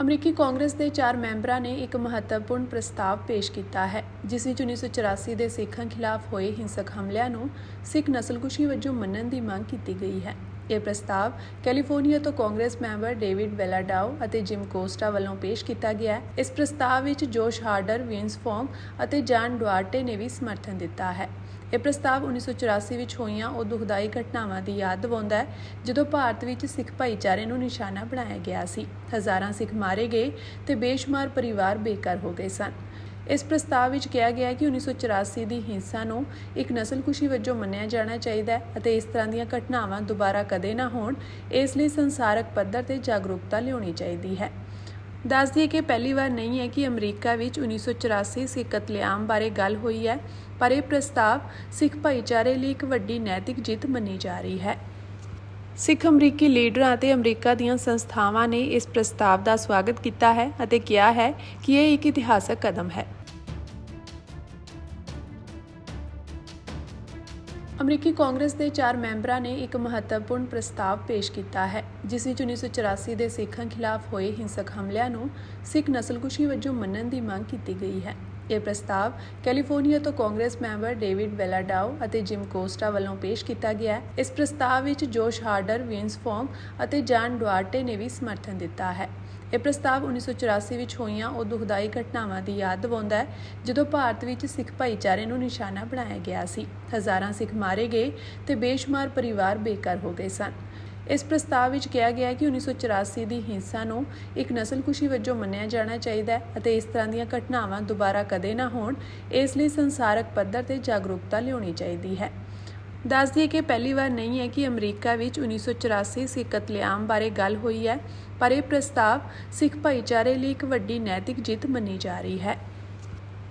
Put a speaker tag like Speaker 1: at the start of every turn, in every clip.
Speaker 1: ਅਮਰੀਕੀ ਕਾਂਗਰਸ ਦੇ ਚਾਰ ਮੈਂਬਰਾਂ ਨੇ ਇੱਕ ਮਹੱਤਵਪੂਰਨ ਪ੍ਰਸਤਾਵ ਪੇਸ਼ ਕੀਤਾ ਹੈ, ਜਿਸ ਵਿੱਚ 1984 ਦੇ ਸਿੱਖਾਂ ਖਿਲਾਫ ਹੋਏ ਹਿੰਸਕ ਹਮਲਿਆਂ ਨੂੰ ਸਿੱਖ ਨਸਲਕੁਸ਼ੀ ਵਜੋਂ ਮੰਨਣ ਦੀ ਮੰਗ ਕੀਤੀ ਗਈ ਹੈ। ਇਹ ਪ੍ਰਸਤਾਵ ਕੈਲੀਫੋਰਨੀਆ ਤੋਂ ਕਾਂਗਰਸ ਮੈਂਬਰ ਡੇਵਿਡ ਵੈਲਾਡਾਓ ਅਤੇ ਜਿਮ ਕੋਸਟਾ ਵੱਲੋਂ ਪੇਸ਼ ਕੀਤਾ ਗਿਆ ਹੈ। ਇਸ ਪ੍ਰਸਤਾਵ ਵਿੱਚ ਜੋਸ਼ ਹਾਰਡਰ, ਵਿੰਸ ਫੋਂਗ ਅਤੇ ਜਾਨ ਡੁਆਰਟੇ ਨੇ ਵੀ ਸਮਰਥਨ ਦਿੱਤਾ ਹੈ। ਇਹ ਪ੍ਰਸਤਾਵ 1984 ਵਿੱਚ ਹੋਈਆਂ ਉਹ ਦੁਖਦਾਈ ਘਟਨਾਵਾਂ ਦੀ ਯਾਦ ਦਿਵਾਉਂਦਾ ਹੈ, ਜਦੋਂ ਭਾਰਤ ਵਿੱਚ ਸਿੱਖ ਭਾਈਚਾਰੇ ਨੂੰ ਨਿਸ਼ਾਨਾ ਬਣਾਇਆ ਗਿਆ ਸੀ। ਹਜ਼ਾਰਾਂ ਸਿੱਖ ਮਾਰੇ ਗਏ ਤੇ ਬੇਸ਼ੁਮਾਰ ਪਰਿਵਾਰ ਬੇਕਾਰ ਹੋ ਗਏ ਸਨ। ਇਸ ਪ੍ਰਸਤਾਵ ਵਿੱਚ ਕਿਹਾ ਗਿਆ ਹੈ ਕਿ 1984 ਦੀ ਹਿੰਸਾ ਨੂੰ ਇੱਕ ਨਸਲਕੁਸ਼ੀ ਵਜੋਂ ਮੰਨਿਆ ਜਾਣਾ ਚਾਹੀਦਾ ਹੈ ਅਤੇ ਇਸ ਤਰ੍ਹਾਂ ਦੀਆਂ ਘਟਨਾਵਾਂ ਦੁਬਾਰਾ ਕਦੇ ਨਾ ਹੋਣ, ਇਸ ਲਈ ਸੰਸਾਰਕ ਪੱਧਰ ਤੇ ਜਾਗਰੂਕਤਾ ਲਿਆਉਣੀ ਚਾਹੀਦੀ ਹੈ। ਦੱਸ ਦਈਏ ਕਿ ਪਹਿਲੀ ਵਾਰ ਨਹੀਂ ਹੈ ਕਿ ਅਮਰੀਕਾ ਵਿੱਚ 1984 ਸਿੱਖ ਕਤਲੇਆਮ ਬਾਰੇ ਗੱਲ ਹੋਈ ਹੈ, ਪਰ ਇਹ ਪ੍ਰਸਤਾਵ ਸਿੱਖ ਭਾਈਚਾਰੇ ਲਈ ਇੱਕ ਵੱਡੀ ਨੈਤਿਕ ਜਿੱਤ ਮੰਨੀ ਜਾ ਰਹੀ ਹੈ। ਸਿੱਖ ਅਮਰੀਕੀ ਲੀਡਰਾਂ ਅਤੇ ਅਮਰੀਕਾ ਦੀਆਂ ਸੰਸਥਾਵਾਂ ਨੇ ਇਸ ਪ੍ਰਸਤਾਵ ਦਾ ਸਵਾਗਤ ਕੀਤਾ ਹੈ ਅਤੇ ਕਿਹਾ ਹੈ ਕਿ ਇਹ ਇੱਕ ਇਤਿਹਾਸਕ ਕਦਮ ਹੈ। ਅਮਰੀਕੀ ਕਾਂਗਰਸ ਦੇ ਚਾਰ ਮੈਂਬਰਾਂ ਨੇ ਇੱਕ ਮਹੱਤਵਪੂਰਨ ਪ੍ਰਸਤਾਵ ਪੇਸ਼ ਕੀਤਾ ਹੈ, ਜਿਸ ਵਿੱਚ 1984 ਦੇ ਸਿੱਖਾਂ ਖਿਲਾਫ ਹੋਏ ਹਿੰਸਕ ਹਮਲਿਆਂ ਨੂੰ ਸਿੱਖ ਨਸਲਕੁਸ਼ੀ ਵਜੋਂ ਮੰਨਣ ਦੀ ਮੰਗ ਕੀਤੀ ਗਈ ਹੈ। ਇਹ ਪ੍ਰਸਤਾਵ ਕੈਲੀਫੋਰਨੀਆ ਤੋਂ ਕਾਂਗਰਸ ਮੈਂਬਰ ਡੇਵਿਡ ਬੈਲਾਡਾਓ ਅਤੇ ਜਿਮ ਕੋਸਟਾ ਵੱਲੋਂ ਪੇਸ਼ ਕੀਤਾ ਗਿਆ ਹੈ। ਇਸ ਪ੍ਰਸਤਾਵ ਵਿੱਚ ਜੋਸ਼ ਹਾਰਡਰ ਵਿੰਸ ਫੋਂਗ ਅਤੇ ਜਾਨ ਡੁਆਰਟੇ ਨੇ ਵੀ ਸਮਰਥਨ ਦਿੱਤਾ ਹੈ। ਇਹ ਪ੍ਰਸਤਾਵ 1984 ਵਿੱਚ ਹੋਈਆਂ ਉਹ ਦੁਖਦਾਈ ਘਟਨਾਵਾਂ ਦੀ ਯਾਦ ਦਿਵਾਉਂਦਾ ਹੈ, ਜਦੋਂ ਭਾਰਤ ਵਿੱਚ ਸਿੱਖ ਭਾਈਚਾਰੇ ਨੂੰ ਨਿਸ਼ਾਨਾ ਬਣਾਇਆ ਗਿਆ ਸੀ। ਹਜ਼ਾਰਾਂ ਸਿੱਖ ਮਾਰੇ ਗਏ ਤੇ ਬੇਸ਼ੁਮਾਰ ਪਰਿਵਾਰ ਬੇਕਾਰ ਹੋ ਗਏ ਸਨ। ਇਸ ਪ੍ਰਸਤਾਵ ਵਿੱਚ ਕਿਹਾ ਗਿਆ ਹੈ ਕਿ 1984 ਦੀ ਹਿੰਸਾ ਨੂੰ ਇੱਕ ਨਸਲਕੁਸ਼ੀ ਵਜੋਂ ਮੰਨਿਆ ਜਾਣਾ ਚਾਹੀਦਾ ਹੈ ਅਤੇ ਇਸ ਤਰ੍ਹਾਂ ਦੀਆਂ ਘਟਨਾਵਾਂ ਦੁਬਾਰਾ ਕਦੇ ਨਾ ਹੋਣ, ਇਸ ਲਈ ਸੰਸਾਰਕ ਪੱਧਰ ਤੇ ਜਾਗਰੂਕਤਾ ਲਿਆਉਣੀ ਚਾਹੀਦੀ ਹੈ। ਦੱਸ ਦਈਏ ਕਿ ਪਹਿਲੀ ਵਾਰ ਨਹੀਂ ਹੈ ਕਿ ਅਮਰੀਕਾ ਵਿੱਚ 1984 ਸਿੱਖ ਕਤਲੇਆਮ ਬਾਰੇ ਗੱਲ ਹੋਈ ਹੈ, ਪਰ ਇਹ ਪ੍ਰਸਤਾਵ ਸਿੱਖ ਭਾਈਚਾਰੇ ਲਈ ਇੱਕ ਵੱਡੀ ਨੈਤਿਕ ਜਿੱਤ ਮੰਨੀ ਜਾ ਰਹੀ ਹੈ।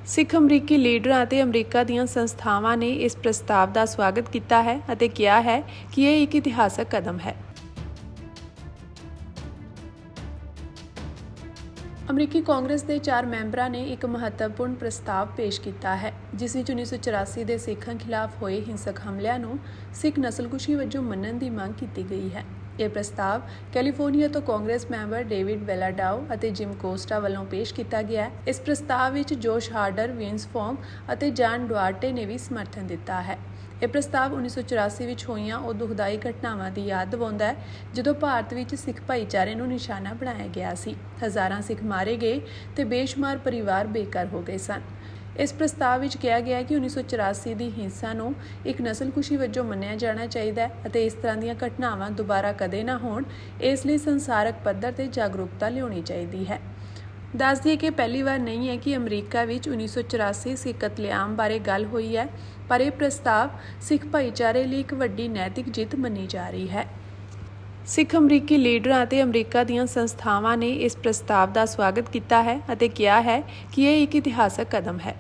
Speaker 1: ਸਿੱਖ ਅਮਰੀਕੀ ਲੀਡਰਾਂ ਅਤੇ ਅਮਰੀਕਾ ਦੀਆਂ ਸੰਸਥਾਵਾਂ ਨੇ ਇਸ ਪ੍ਰਸਤਾਵ ਦਾ ਸਵਾਗਤ ਕੀਤਾ ਹੈ ਅਤੇ ਕਿਹਾ ਹੈ ਕਿ ਇਹ ਇੱਕ ਇਤਿਹਾਸਕ ਕਦਮ ਹੈ।
Speaker 2: ਅਮਰੀਕੀ ਕਾਂਗਰਸ ਦੇ ਚਾਰ ਮੈਂਬਰਾਂ ਨੇ ਇੱਕ ਮਹੱਤਵਪੂਰਨ ਪ੍ਰਸਤਾਵ ਪੇਸ਼ ਕੀਤਾ ਹੈ, ਜਿਸ ਵਿੱਚ 1984 ਦੇ ਸਿੱਖਾਂ ਖਿਲਾਫ ਹੋਏ ਹਿੰਸਕ ਹਮਲਿਆਂ ਨੂੰ ਸਿੱਖ ਨਸਲਕੁਸ਼ੀ ਵਜੋਂ ਮੰਨਣ ਦੀ ਮੰਗ ਕੀਤੀ ਗਈ ਹੈ। ਇਹ ਪ੍ਰਸਤਾਵ ਕੈਲੀਫੋਰਨੀਆ ਤੋਂ ਕਾਂਗਰਸ ਮੈਂਬਰ ਡੇਵਿਡ ਬੈਲਾਡਾਓ ਅਤੇ ਜਿਮ ਕੋਸਟਾ ਵੱਲੋਂ ਪੇਸ਼ ਕੀਤਾ ਗਿਆ ਹੈ। ਇਸ ਪ੍ਰਸਤਾਵ ਵਿੱਚ ਜੋਸ਼ ਹਾਰਡਰ ਵਿੰਸ ਫੋਂਗ ਅਤੇ ਜਾਨ ਡੁਆਰਟੇ ਨੇ ਵੀ ਸਮਰਥਨ ਦਿੱਤਾ ਹੈ। ਇਹ ਪ੍ਰਸਤਾਵ ਕੈਲੀਫੋਰਨੀਆ ਤੋਂ ਕਾਂਗਰਸ ਵਿੱਚ 1984 ਵਿੱਚ ਹੋਈਆਂ ਉਹ ਦੁਖਦਾਈ ਘਟਨਾਵਾਂ ਦੀ ਯਾਦ ਦਿਵਾਉਂਦਾ ਹੈ, ਜਦੋਂ ਭਾਰਤ ਵਿੱਚ ਸਿੱਖ ਭਾਈਚਾਰੇ ਨੂੰ ਨਿਸ਼ਾਨਾ ਬਣਾਇਆ ਗਿਆ ਸੀ। ਹਜ਼ਾਰਾਂ ਸਿੱਖ ਮਾਰੇ ਗਏ ਤੇ ਬੇਸ਼ੁਮਾਰ ਪਰਿਵਾਰ ਬੇਕਾਰ ਹੋ ਗਏ ਸਨ। ਇਸ ਪ੍ਰਸਤਾਵ ਵਿੱਚ ਕਿਹਾ ਗਿਆ ਹੈ ਕਿ 1984 ਦੀ ਹਿੰਸਾ ਨੂੰ ਇੱਕ ਨਸਲਕੁਸ਼ੀ ਵਜੋਂ ਮੰਨਿਆ ਜਾਣਾ ਚਾਹੀਦਾ ਹੈ ਅਤੇ ਇਸ ਤਰ੍ਹਾਂ ਦੀਆਂ ਘਟਨਾਵਾਂ ਦੁਬਾਰਾ ਕਦੇ ਨਾ ਹੋਣ, ਇਸ ਲਈ ਸੰਸਾਰਕ ਪੱਧਰ ਤੇ ਜਾਗਰੂਕਤਾ ਲਿਆਉਣੀ ਚਾਹੀਦੀ ਹੈ। ਦੱਸ ਦਈਏ ਕਿ ਪਹਿਲੀ ਵਾਰ ਨਹੀਂ ਹੈ ਕਿ ਅਮਰੀਕਾ ਵਿੱਚ 1984 ਸਿੱਖ ਕਤਲੇਆਮ ਬਾਰੇ ਗੱਲ ਹੋਈ ਹੈ, ਪਰ ਇਹ ਪ੍ਰਸਤਾਵ ਸਿੱਖ ਭਾਈਚਾਰੇ ਲਈ ਇੱਕ ਵੱਡੀ ਨੈਤਿਕ ਜਿੱਤ ਮੰਨੀ ਜਾ ਰਹੀ ਹੈ। ਸਿੱਖ ਅਮਰੀਕੀ ਲੀਡਰਾਂ ਅਤੇ ਅਮਰੀਕਾ ਦੀਆਂ ਸੰਸਥਾਵਾਂ ਨੇ ਇਸ ਪ੍ਰਸਤਾਵ ਦਾ ਸਵਾਗਤ ਕੀਤਾ ਹੈ ਅਤੇ ਕਿਹਾ ਹੈ ਕਿ ਇਹ ਇੱਕ ਇਤਿਹਾਸਕ ਕਦਮ ਹੈ।